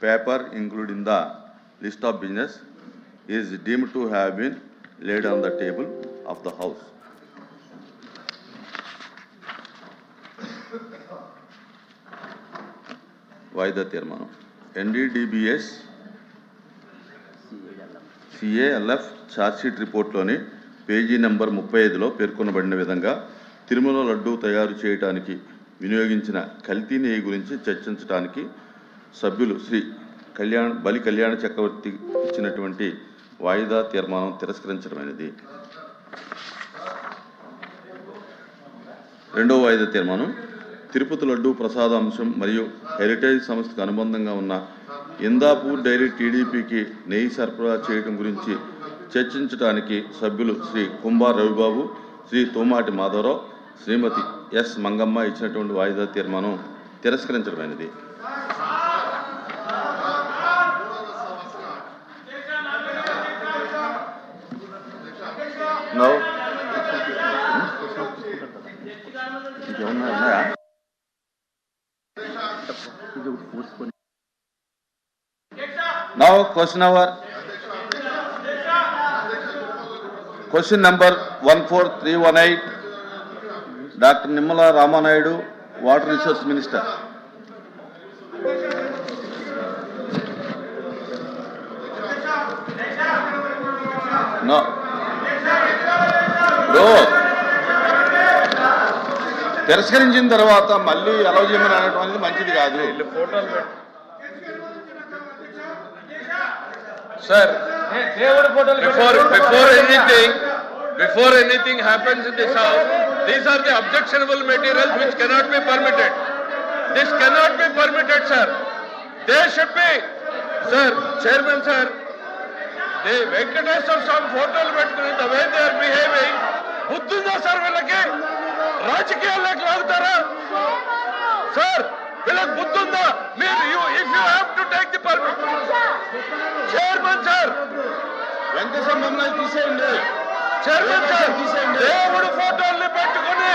paper including the list of business is deemed to have been laid on the table of the house. వాయిదా తీర్మానం NDDBS CALF chargesheet రిపోర్ట్లోని page number ముప్పై ఐదులో పేర్కొనబడిన విధంగా తిరుమల లడ్డూ తయారు చేయడానికి వినియోగించిన కల్తీ నెయ్యి గురించి చర్చించడానికి సభ్యులు శ్రీ కళ్యాణ్ బలి కళ్యాణ చక్రవర్తి ఇచ్చినటువంటి వాయిదా తీర్మానం తిరస్కరించడమైనది. రెండవ వాయిదా తీర్మానం తిరుపతి లడ్డూ ప్రసాదాంశం మరియు హెరిటేజ్ సంస్థకు అనుబంధంగా ఉన్న ఇందాపూర్ డైరీ టీడీపీకి నెయ్యి సరఫరా చేయడం గురించి చర్చించడానికి సభ్యులు శ్రీ కుంభార్ రవిబాబు శ్రీ తోమాటి మాధవరావు శ్రీమతి ఎస్ మంగమ్మ ఇచ్చినటువంటి వాయిదా తీర్మానం తిరస్కరించడమైనది. నో ఇంకేమన్నా ఉన్నాయా Now question number. Question number one four three one eight. Dr. Nimala Ramanayadu, Water Resource Minister. No. ఉందో తిరస్కరించిన తర్వాత మళ్ళీ అలవ చేయమని అనడం అనేది మంచిది కాదు. Sir before anything happens in this house these are the objectionable materials which cannot be permitted this cannot be permitted sir they should be sir chairman sir Venkateswara Swamy ఫోటోలు రాజకీయాల్లోకి లాగుతారా సార్ వీళ్ళకి బుద్ధుందా? మీరు if you have to take the permit chairman sir Venkateswara తీసేయండి. Chairman sir దేవుడు ఫోటోల్ని పెట్టుకుని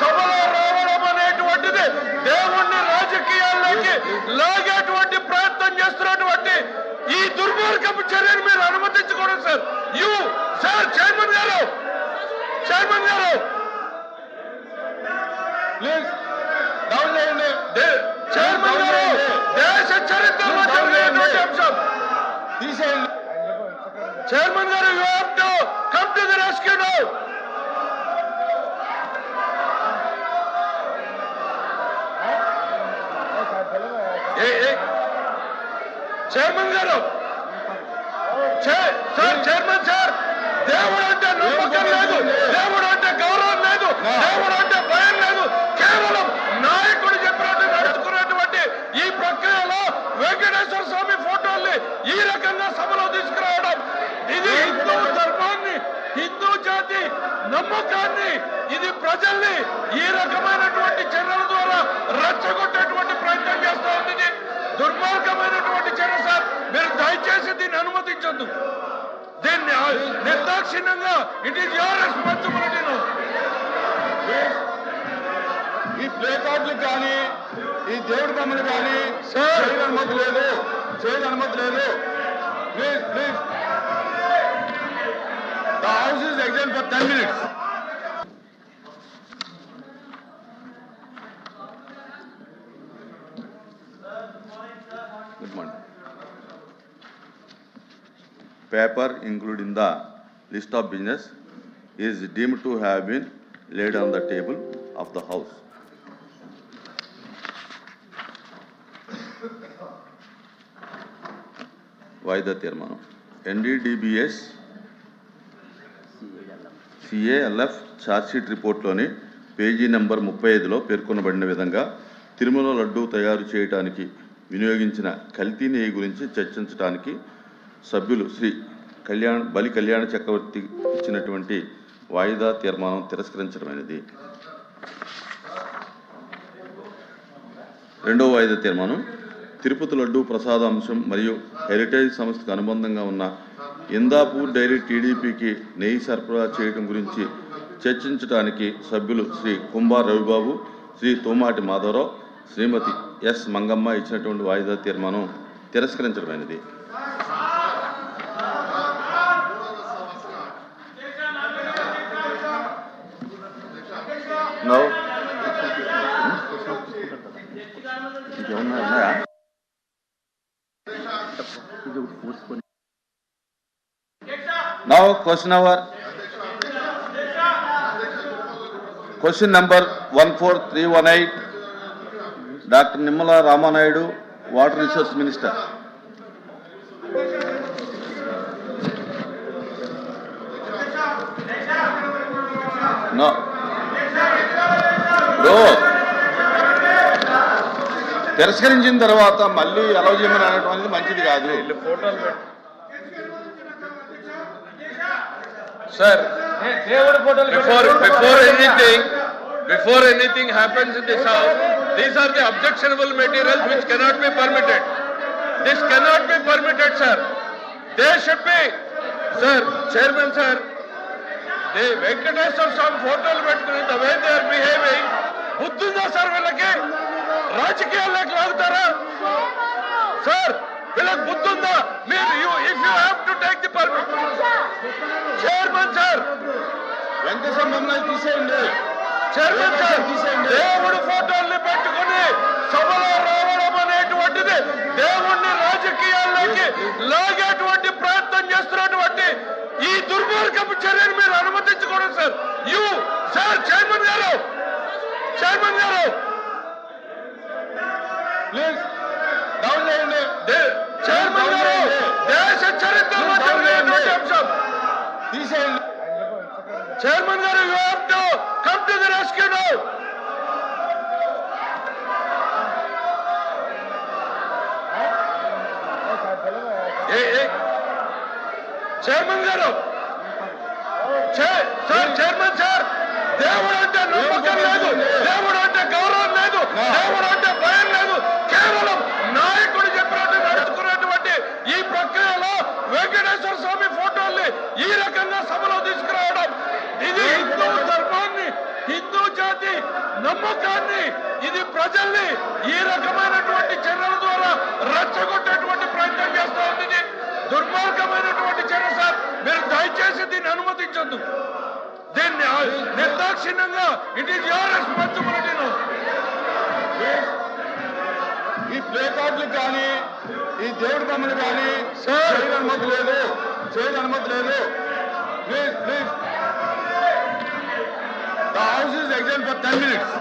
సభలో రావడం అనేటువంటిది దేవుణ్ణి రాజకీయాల్లోకి లాగేటువంటి ప్రయత్నం చేస్తున్నటువంటి ఈ దుర్మార్గపు చర్యను మీరు అనుమతించకూడదు సార్ యు సార్ చైర్మన్ గారు. చైర్మన్ గారు. ప్లీజ్ డౌన్ చేయండి చైర్మన్ గారు దేశ చరిత్రలో జరిగినటువంటి అంశం తీసేయండి చైర్మన్ గారు you have to come to the rescue now chairman గారు చై- సార్ చైర్మన్ సార్ దేవుడు అంటే నమ్మకం లేదు దేవుడు అంటే గౌరవం లేదు దేవుడు అంటే భయం లేదు కేవలం నాయకుడు చెప్పినట్టు నడుచుకున్నటువంటి ఈ ప్రక్రియలో వెంకటేశ్వర స్వామి ఫోటోల్ని ఈ రకంగా సభలో తీసుకురావడం ఇది హిందూ ధర్మాన్ని హిందూ జాతి నమ్మకాన్ని ఇది ప్రజల్ని ఈ రకమైనటువంటి చర్యల ద్వారా రెచ్చగొట్టేటువంటి ప్రయత్నం చేస్తా ఉంది. దుర్మార్గమైనటువంటి చర్య సార్ మీరు దయచేసి దీన్ని అనుమతించొద్దు. దీన్ని నిర్దాక్షిణ్యంగా ఇట్ ఈస్ యువర్ రెస్పాన్సిబిలిటీ ఈ ప్లే కార్డులు కానీ ఈ దేవుడి బొమ్మలు కానీ అనుమతి లేదు. చేయని అనుమతి లేదు. Please please. The House is adjourned for 10 minutes. Good morning. Paper included in the list of business is deemed to have been laid on the table of the House. Why the chairman? NDDBS CALF chargesheet రిపోర్ట్లోని page number ముప్పై ఐదులో పేర్కొనబడిన విధంగా తిరుమల లడ్డు తయారు చేయడానికి వినియోగించిన కల్తీ నెయ్యి గురించి చర్చించడానికి సభ్యులు శ్రీ కళ్యాణ్ బలి కళ్యాణ చక్రవర్తి ఇచ్చినటువంటి వాయిదా తీర్మానం తిరస్కరించడమైనది. రెండవ వాయిదా తీర్మానం తిరుపతి లడ్డూ ప్రసాదాంశం మరియు హెరిటేజ్ సంస్థకు అనుబంధంగా ఉన్న ఇందాపూర్ డైరీ టీడీపీకి నెయ్యి సరఫరా చేయడం గురించి చర్చించడానికి సభ్యులు శ్రీ కుంభార్ రవిబాబు శ్రీ తోమాటి మాధవరావు శ్రీమతి ఎస్ మంగమ్మ ఇచ్చినటువంటి వాయిదా తీర్మానం తిరస్కరించడమైనది. No. Now question number question number one four three one eight doctor Nimmala Ramanaidu water resource minister తిరస్కరించిన తర్వాత మళ్ళీ అలౌ చేయమని అనేటువంటిది మంచిది కాదు. సార్ దే- దేవుడి ఫోటోలు Before, పెట్టు. before anything, before anything happens in this house, these are the objectionable materials which cannot be permitted. This cannot be permitted, sir. They should be, sir, chairman, sir, they Venkateswara Swamy ఫోటోలు పెట్టుకుని the way they are behaving, బుద్ధుందా sir వీళ్ళకి రాజకీయాల్లోకి లాగుతారా sir వీళ్ళకి బుద్ధుందా? మీరు if you have to take the permit chairman sir Venkateswara మమ్మల్ని తీసేయండి. చైర్మన్ సార్ దేవుడు ఫోటోల్ని పెట్టుకుని సభలో రావడం అనేటువంటిది దేవుణ్ణి రాజకీయాల్లోకి లాగేటువంటి ప్రయత్నం చేస్తున్నటువంటి ఈ దుర్మార్గపు చర్యను మీరు అనుమతించకూడదు సార్ యు సార్ చైర్మన్ గారు. చైర్మన్ గారు. ప్లీజ్ డౌన్ చేయండి. తీసేయండి చైర్మన్ గారు you have to come to the rescue now chairman గారు సార్ చైర్మన్ సార్ దేవుడు అంటే నమ్మకం లేదు దేవుడు అంటే గౌరవం లేదు దేవుడు అంటే భయం లేదు కేవలం నాయకుడు చెప్పినట్టు నడుచుకున్నటువంటి ఈ ప్రక్రియలో వెంకటేశ్వర స్వామి ఫోటోల్ని ఈ రకంగా సభలో తీసుకురావడం ఇది హిందూ ధర్మాన్ని హిందూ జాతి నమ్మకాన్ని ఇది ప్రజల్ని ఈ రకమైనటువంటి చర్యల ద్వారా రెచ్చగొట్టేటువంటి ప్రయత్నం చేస్తా ఉంది. దుర్మార్గమైనటువంటి చర్య సార్. మీరు దయచేసి దీన్ని అనుమతించొద్దు. దీన్ని నిర్దాక్షిణ్యంగా ఇట్ ఈస్ యువర్ రెస్పాన్సిబిలిటీ ఈ ప్లే కార్డులు కానీ ఈ దేవుడి బొమ్మలు కానీ సార్. చేయని అనుమతి లేదు. చేయని అనుమతి లేదు. Please please the house is exam for ten minutes